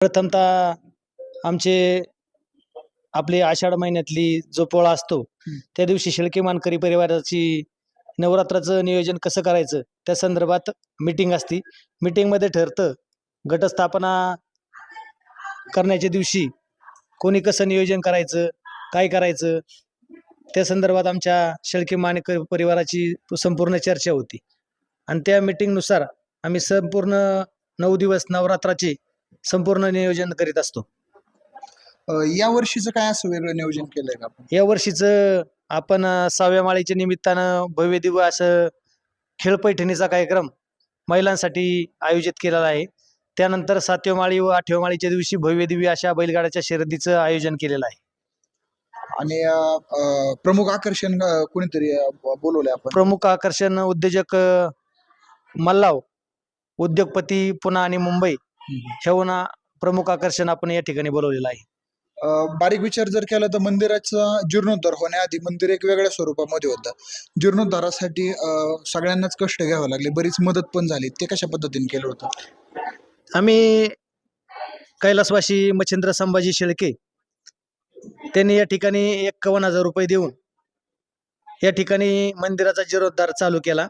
प्रथमतः आमचे आपली आषाढ महिन्यातली जो पोळा असतो त्या दिवशी शेळके मानकरी परिवाराची नवरात्राचं नियोजन कसं करायचं त्या संदर्भात मिटिंग असती. मिटिंगमध्ये ठरतं घटस्थापना करण्याच्या दिवशी कोणी कसं नियोजन करायचं काय करायचं त्या संदर्भात आमच्या शेळके मानकरी परिवाराची संपूर्ण चर्चा होती. आणि त्या मिटिंगनुसार आम्ही संपूर्ण नऊ दिवस नवरात्राचे संपूर्ण नियोजन करीत असतो. अ, या वर्षीचं काय असं वेगळं नियोजन केलंय का आपण? या वर्षीचं आपण अ, सहाव्या माळीच्या निमित्तानं भव्य दिव्य असं खेळ पैठणीचा कार्यक्रम महिलांसाठी आयोजित केलेला आहे. त्यानंतर सातव्या माळी व आठव्या माळीच्या दिवशी भव्य दिव्य अशा बैलगाड्याच्या शर्यतीचं आयोजन केलेलं आहे. आणि अ, अ, प्रमुख आकर्षण अ, कोणीतरी अ, ब- बोलवलंय आपण? प्रमुख आकर्षण उद्योजक अ, मल्लाव उद्योगपती पुणे आणि मुंबई. ह्याहून प्रमुख आकर्षण आपण या ठिकाणी बोलवलेलं आहे. अ, बारीक विचार जर केला तर मंदिराचा जीर्णोद्धार होण्याआधी मंदिर एक वेगळ्या स्वरूपामध्ये होतं. जीर्णोद्धारासाठी अ, सगळ्यांनाच कष्ट घ्यावं लागले. बरीच मदत पण झाली. ते कशा पद्धतीने केलं होतं? आम्ही कैलासवासी मच्छिंद्र संभाजी शेळके त्यांनी या ठिकाणी एक्कावन्न हजार रुपये देऊन या ठिकाणी मंदिराचा जीर्णोद्धार चालू केला.